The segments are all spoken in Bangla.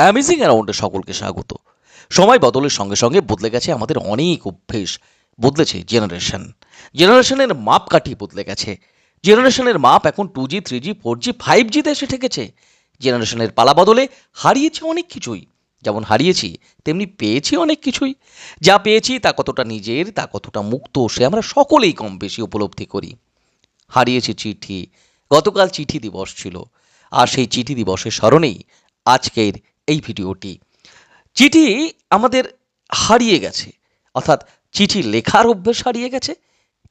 অ্যামেজিং অ্যারাউন্ডে সকলকে স্বাগত। সময় বদলের সঙ্গে সঙ্গে বদলে গেছে আমাদের অনেক অভ্যেস। বদলেছে জেনারেশন জেনারেশনের মাপ কাঠিয়ে বদলে গেছে। জেনারেশনের মাপ এখন two G three G four G five জিতে এসে ঠেকেছে। জেনারেশনের পালা বদলে হারিয়েছে অনেক কিছুই। যেমন হারিয়েছি, তেমনি পেয়েছি অনেক কিছুই। যা পেয়েছি তা কতটা নিজের, তা কতটা মুক্ত, সে আমরা সকলেই কম বেশি উপলব্ধি করি। হারিয়েছি চিঠি। গতকাল চিঠি দিবস ছিল। আর সেই চিঠি দিবসের স্মরণেই আজকের এই ভিডিওটি। চিঠি আমাদের হারিয়ে গেছে। অর্থাৎ চিঠি লেখার অভ্যেস হারিয়ে গেছে।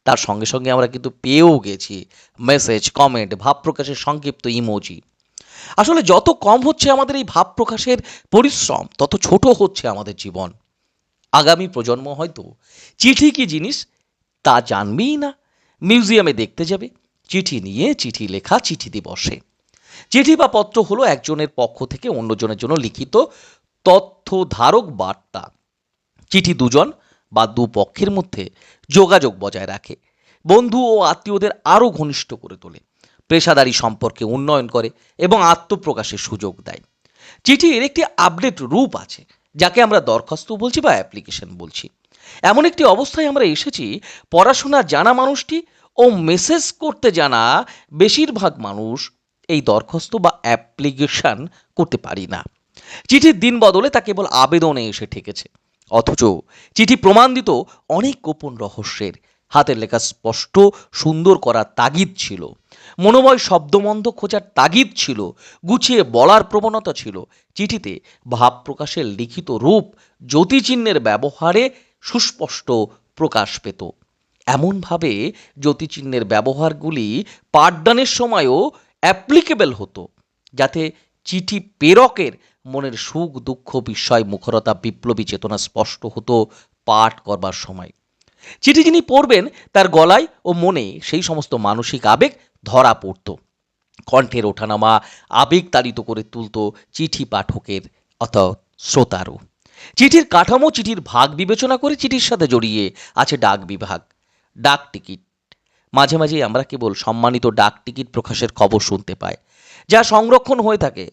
তার সঙ্গে সঙ্গে আমরা কিন্তু পেয়েও গেছি। মেসেজ, কমেন্ট, ভাব প্রকাশের সংক্ষিপ্ত ইমোজি। আসলে যত কম হচ্ছে আমাদের এই ভাব প্রকাশের পরিশ্রম, তত ছোট হচ্ছে আমাদের জীবন। আগামী প্রজন্ম হয়তো চিঠি কি জিনিস তা জানবেই না। মিউজিয়ামে দেখতে যাবে। চিঠি নিয়ে, চিঠি লেখা, চিঠি দিবসে। চিঠি বা পত্র হলো একজনের পক্ষ থেকে অন্যজনের জন্য লিখিত তথ্য ধারক বার্তা। চিঠি দুজন বা দু পক্ষের মধ্যে যোগাযোগ বজায় রাখে। বন্ধু ও আত্মীয়দের আরও ঘনিষ্ঠ করে তোলে। পেশাদারি সম্পর্কে উন্নয়ন করে এবং আত্মপ্রকাশের সুযোগ দেয়। চিঠির একটি আপডেট রূপ আছে, যাকে আমরা দরখাস্ত বলছি বা অ্যাপ্লিকেশন বলছি। এমন একটি অবস্থায় আমরা এসেছি, পড়াশোনা জানা মানুষটি ও মেসেজ করতে জানা বেশিরভাগ মানুষ এই দরখাস্ত বা অ্যাপ্লিকেশন করতে পারি না। চিঠির দিন বদলে তা কেবল আবেদনে এসে ঠেকেছে। অথচ চিঠি প্রমাণ দিত অনেক গোপন রহস্যের। হাতের লেখা স্পষ্ট, সুন্দর করার তাগিদ ছিল। মনোময় শব্দমন্দ খোঁজার তাগিদ ছিল। গুছিয়ে বলার প্রবণতা ছিল। চিঠিতে ভাব প্রকাশের লিখিত রূপ, জ্যোতিচিহ্নের ব্যবহারে সুস্পষ্ট প্রকাশ পেত। এমনভাবে জ্যোতিচিহ্নের ব্যবহারগুলি পাঠদানের সময়ও অ্যাপ্লিকেবল হতো, যাতে চিঠি প্রেরকের মনের সুখ, দুঃখ, বিস্ময়, মুখরতা, বিপ্লবী চেতনা স্পষ্ট হতো পাঠ করবার সময়। চিঠি যিনি পড়বেন, তার গলায় ও মনে সেই সমস্ত মানসিক আবেগ ধরা পড়ত। কণ্ঠের ওঠানামা আবেগ তাড়িত করে তুলত চিঠি পাঠকের, অর্থাৎ শ্রোতারও। চিঠির কাঠামো, চিঠির ভাগ বিবেচনা করে চিঠির সাথে জড়িয়ে আছে ডাক বিভাগ, ডাক টিকিট মাঝে মাঝেই আমরা কেবল সম্মানিত ডাক টিকিট প্রকাশের খবর শুনতে পাই, যা সংরক্ষণ হয়ে থাকে।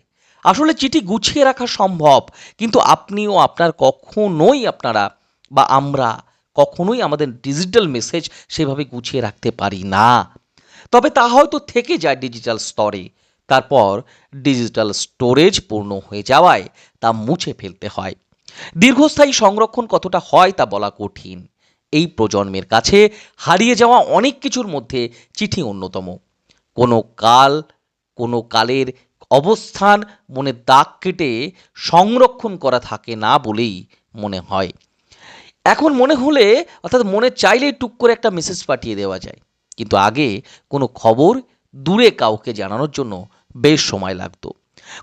আসলে চিঠি গুছিয়ে রাখা সম্ভব, কিন্তু আপনি ও আপনার কখনোই আপনারা বা আমরা কখনোই আমাদের ডিজিটাল মেসেজ সেভাবে গুছিয়ে রাখতে পারি না। তবে তা হয়তো থেকে যায় ডিজিটাল স্তরে তারপর ডিজিটাল স্টোরেজ পূর্ণ হয়ে যাওয়ায় তা মুছে ফেলতে হয়। দীর্ঘস্থায়ী সংরক্ষণ কতটা হয় তা বলা কঠিন। এই প্রজন্মের কাছে হারিয়ে যাওয়া অনেক কিছুর মধ্যে চিঠি অন্যতম। কোনো কাল, কোনো কালের অবস্থান মনে দাগ কেটে সংরক্ষণ করা থাকে না বলেই মনে হয়। এখন মনে হলে, অর্থাৎ মনে চাইলেই টুক করে একটা মেসেজ পাঠিয়ে দেওয়া যায়। কিন্তু আগে কোনো খবর দূরে কাউকে জানানোর জন্য বেশ সময় লাগতো।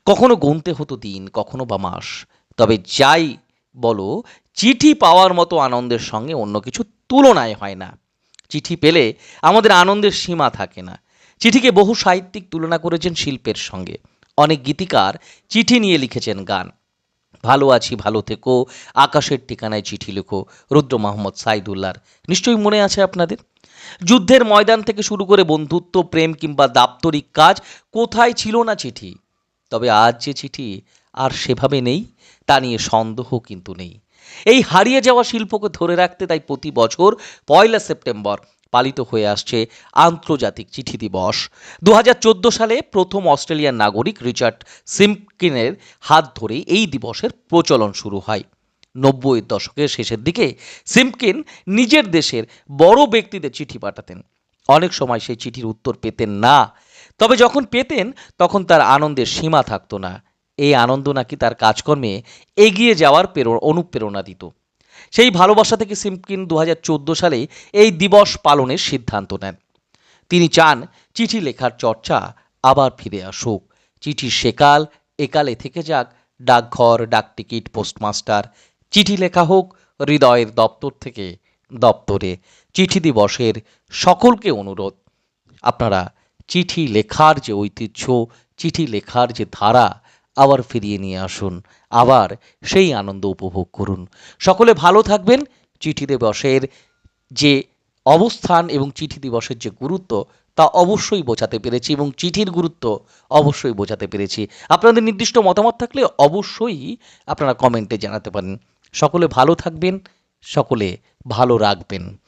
কখনো গুনতে হতো দিন, কখনো বা মাস। তবে যাই বলো, চিঠি পাওয়ার মতো আনন্দের সঙ্গে অন্য কিছু তুলনায় হয় না। চিঠি পেলে আমাদের আনন্দের সীমা থাকে না। চিঠিকে বহু সাহিত্যিক তুলনা করেছেন শিল্পের সঙ্গে। অনেক গীতিকার চিঠি নিয়ে লিখেছেন গান। ভালো আছি, ভালো থেকো, আকাশের ঠিকানায় চিঠি লেখো, রুদ্র মোহাম্মদ সাইদুল্লার নিশ্চয়ই মনে আছে আপনাদের? যুদ্ধের ময়দান থেকে শুরু করে বন্ধুত্ব, প্রেম কিংবা দাপ্তরিক কাজ কোথায় ছিল না চিঠি? তবে আজ যে চিঠি আর সেভাবে নেই। তা নিয়ে সন্দেহ কিন্তু নেই। এই হারিয়ে যাওয়া শিল্পকে ধরে রাখতে তাই প্রতি বছর পয়লা সেপ্টেম্বর পালিত হয়ে আসছে আন্তর্জাতিক চিঠি দিবস। দু হাজার চোদ্দ সালে প্রথম অস্ট্রেলিয়ান নাগরিক রিচার্ড সিম্পকিনের হাত ধরে এই দিবসের প্রচলন শুরু হয়। নব্বইয়ের দশকের শেষের দিকে সিম্পকিন নিজের দেশের বড় ব্যক্তিদের চিঠি পাঠাতেন। অনেক সময় সেই চিঠির উত্তর পেতেন না। তবে যখন পেতেন, তখন তার আনন্দের সীমা থাকতো না। এই আনন্দ নাকি তার কাজকর্মে এগিয়ে যাওয়ার প্রেরণ অনুপ্রেরণা দিত। সেই ভালোবাসা থেকে সিম্পকিন দু সালে এই দিবস পালনের সিদ্ধান্ত নেন। তিনি চান চিঠি লেখার চর্চা আবার ফিরে আসুক। চিঠি সেকাল, একালে থেকে যাক, ডাকঘর, ডাকটিকিট, পোস্টমাস্টার। চিঠি লেখা হোক, হৃদয়ের দপ্তর থেকে দপ্তরে। চিঠি দিবসের সকলকে অনুরোধ। আপনারা চিঠি লেখার যে ঐতিহ্য, চিঠি লেখার যে ধারা আবার ফিরিয়ে নিয়ে আসুন। আবার সেই আনন্দ উপভোগ করুন। সকলে ভালো থাকবেন। চিঠি দিবসের যে অবস্থান এবং চিঠি দিবসের যে গুরুত্ব, তা অবশ্যই বোঝাতে পেরেছি এবং চিঠির গুরুত্ব অবশ্যই বোঝাতে পেরেছি। আপনাদের নির্দিষ্ট মতামত থাকলে অবশ্যই আপনারা কমেন্টে জানাতে পারেন। সকলে ভালো থাকবেন, সকলে ভালো রাখবেন।